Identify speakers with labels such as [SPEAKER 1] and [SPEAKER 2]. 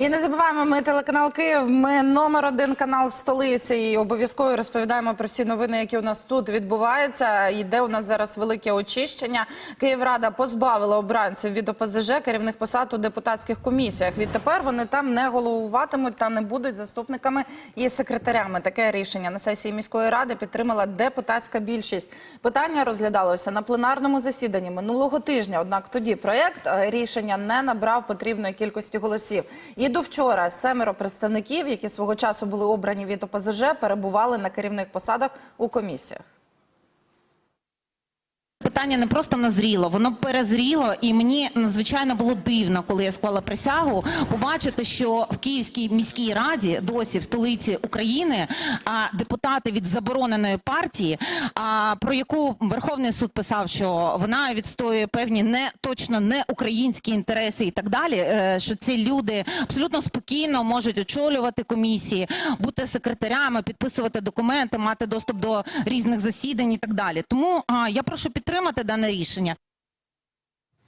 [SPEAKER 1] І не забуваємо, ми телеканал Київ. Ми номер один канал столиці. І обов'язково розповідаємо про всі новини, які у нас тут відбуваються. Йде у нас зараз велике очищення. Київрада позбавила обранців від ОПЗЖ керівних посад у депутатських комісіях. Відтепер вони там не головуватимуть та не будуть заступниками і секретарями. Таке рішення на сесії міської ради підтримала депутатська більшість. Питання розглядалося на пленарному засіданні минулого тижня. Однак тоді проєкт е, рішення не набрав потрібної кількості голосів. І до вчора семеро представників, які свого часу були обрані від ОПЗЖ, перебували на керівних посадах у комісіях.
[SPEAKER 2] Питання не просто назріло, воно перезріло, і мені надзвичайно було дивно, коли я склала присягу, побачити, що в Київській міській раді, досі в столиці України, депутати від забороненої партії, про яку Верховний суд писав, що вона відстоює певні не точно не українські інтереси і так далі. е, Що ці люди абсолютно спокійно можуть очолювати комісії, бути секретарями, підписувати документи, мати доступ до різних засідань і так далі. Тому я прошу підтримати дане рішення.